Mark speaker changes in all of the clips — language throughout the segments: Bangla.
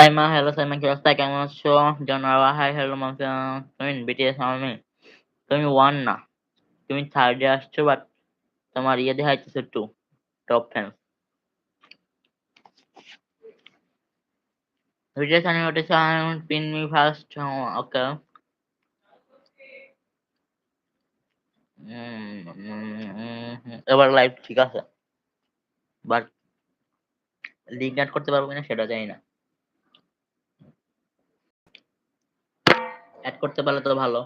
Speaker 1: সাইমা হ্যালো সাইমা কি অবস্থা? কেমন আছো? জানারা হাই হ্যালো মাফিয়া তুমি বিটিএস আমি। তুমি ওয়ান না। তুমি থার্ডে আসছো বাট তোমার ইয়ে দেখাইতেছে টু টপ ফ্যান বিটিএস আমি ওঠেছে পিন মি ফার্স্ট ওকে এবার লাইভ ঠিক আছে। বাট লিঙ্ক করতে পারব কিনা সেটা জানি না। অ্যাড করতে পারলে তো ভালো।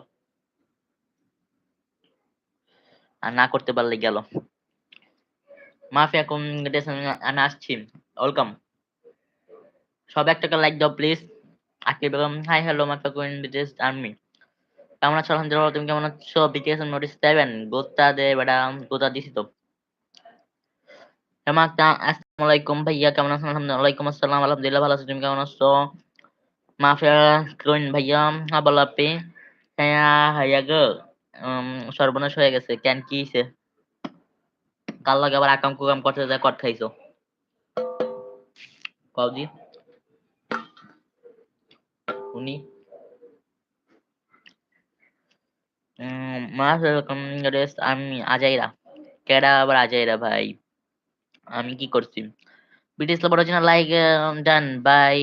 Speaker 1: আর না করতে পারলে গেল। মাফিয়া কমিউনিকেশন আমি আসছি। ওয়েলকাম সব একটা করে লাইক দাও please Akib Begum hi hello mafia communication army কেমন আছো? আলহামদুলিল্লাহ, তুমি কেমন আছো? বিটিএস নোটিস দেবেন গোতা দে বেটা গোতা দিছি তো। আসসালামু আলাইকুম। ভাইয়া, কেমন আছেন? আলহামদুলিল্লাহ, ওয়ালাইকুম আসসালাম। আলহামদুলিল্লাহ, ভালো আছি। তুমি কেমন আছো? মাফিয়া কোন ভাইয়া বলো আপনি হ্যাঁ হাইয়া গো সর্বনাশ হয়ে গেছে কেন কি হইছে কাল লাগে আবার আকাম কুকাম করতে যায় কট খাইছো কবজি উনি মাস রেস্ট আমি আজাইরা কেডা আবার আজাইরা ভাই আমি কি করছি জন্য লাইক ডান বাই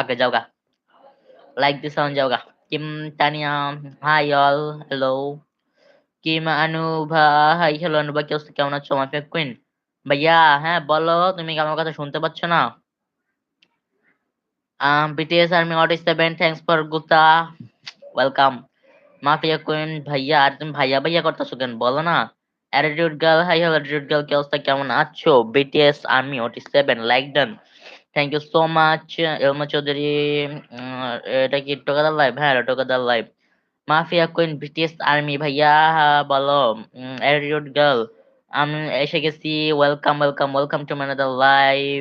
Speaker 1: ওকে যাওগা like this on যাওগা Kim Tania hi all hello Kim Anuva hi hello Anuva কি অবস্থা? কেমন আছো? মাফিয়া কুইন ভাইয়া হ্যাঁ বলো, তুমি কি আমার কথা শুনতে পাচ্ছ না? BTS army OT seven thanks for গুতা ওয়েলকাম মাফিয়া কুইন ভাইয়া আর তুমি ভাইয়া ভাইয়া করতেছো কেন? বলো না। Attitude girl hi hello attitude girl কি অবস্থা? কেমন আছো? BTS army OT seven like done thank you so much Elma Chowdhury এটা কি টোকাদার লাইভ হ্যাঁ টোকাদার live mafia queen British army ভাইয়া বলো অ্যাটিটিউড গার্ল আমি এসে গেছি welcome welcome welcome to ম্যানাদার live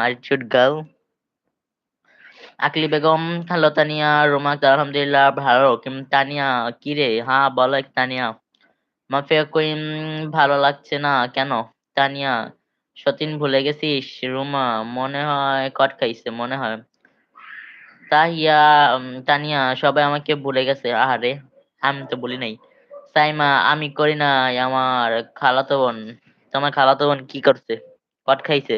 Speaker 1: attitude girl Akli Begum hello Tania Roma আলহামদুলিল্লাহ ভালো কিম তানিয়া কিরে হ্যাঁ বলো তানিয়া মাফিয়া কুইন ভালো লাগছে না কেন তানিয়া সতীন ভুলে গেছিস? রুমা, মনে হয় কট খাইছে, মনে হয়। তাহিয়া তানিয়া, সবাই আমাকে ভুলে গেছে। আহারে, আমি তো বলি নাই। সাইমা, আমি করি নাই আমার খালাতো বোন। তোমার খালাতো বোন কি করছে? কট খাইছে।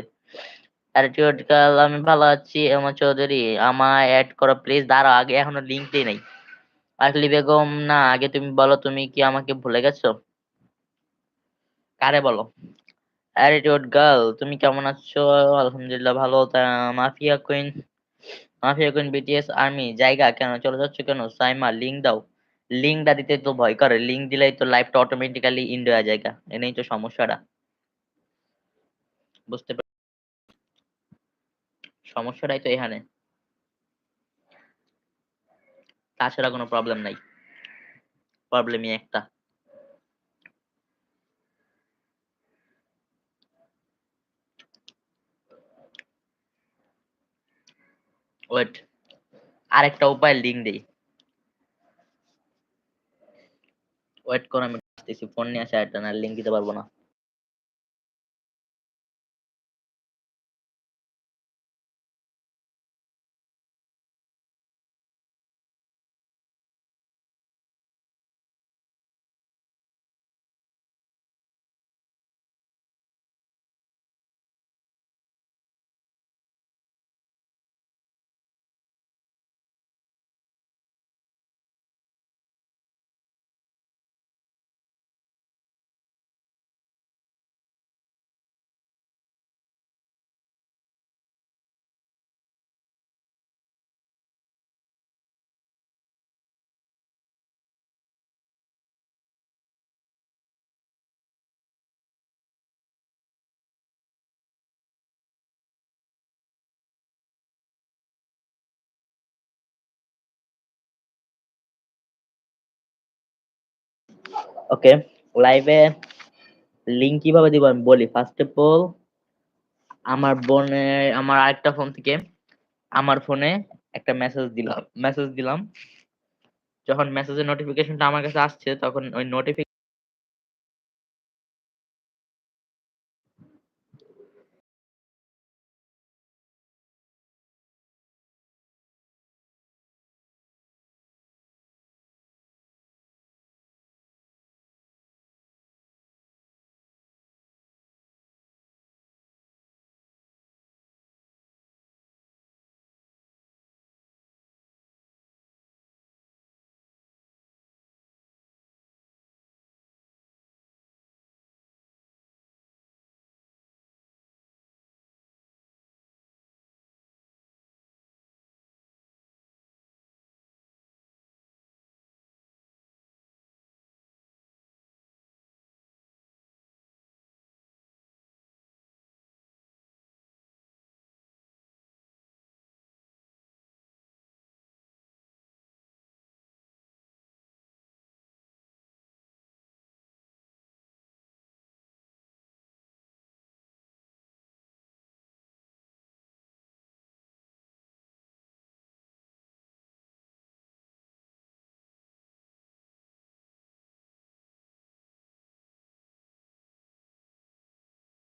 Speaker 1: অ্যাটিটিউড গার্ল আমি ভালো আছি এমা চৌধুরী। আমায় অ্যাড করো প্লিজ দাঁড়াও, আগে এখনও লিঙ্ক দিই নাই। আসলি বেগম, না, আগে তুমি বলো, তুমি কি আমাকে ভুলে গেছো? কারে বলো? অ্যাটিটিউড গার্ল তুমি কেমন আছো? আলহামদুলিল্লাহ ভালো mafia queen mafia queen BTS army জায়গা কেন? চলে যাচ্ছ কেন? সাইমা লিঙ্ক দাও। লিঙ্কটা দিতে তো ভয় করে লিঙ্ক দিলেই তো লাইভটা অটোমেটিক্যালি ইন্ড হয়ে জায়গা এনেই তো সমস্যাটা। বুঝতে সমস্যাটাই তো এখানে। তাছাড়া কোনো প্রবলেম নাই। প্রবলেমই একটা। ওয়েট আরেকটা উপায় লিঙ্ক দেই। ওয়েট করো, আমি আসতেছি ফোন নিয়ে আসে একটা, না লিঙ্ক দিতে পারব না। ওকে লাইভে লিঙ্ক কীভাবে দিব আমি বলি? ফার্স্ট অফ অল আমার বোনের আমার আরেকটা ফোন থেকে আমার ফোনে একটা মেসেজ দিলাম মেসেজ দিলাম। যখন মেসেজের নোটিফিকেশনটা আমার কাছে আসছে, তখন ওই নোটিফিকেশন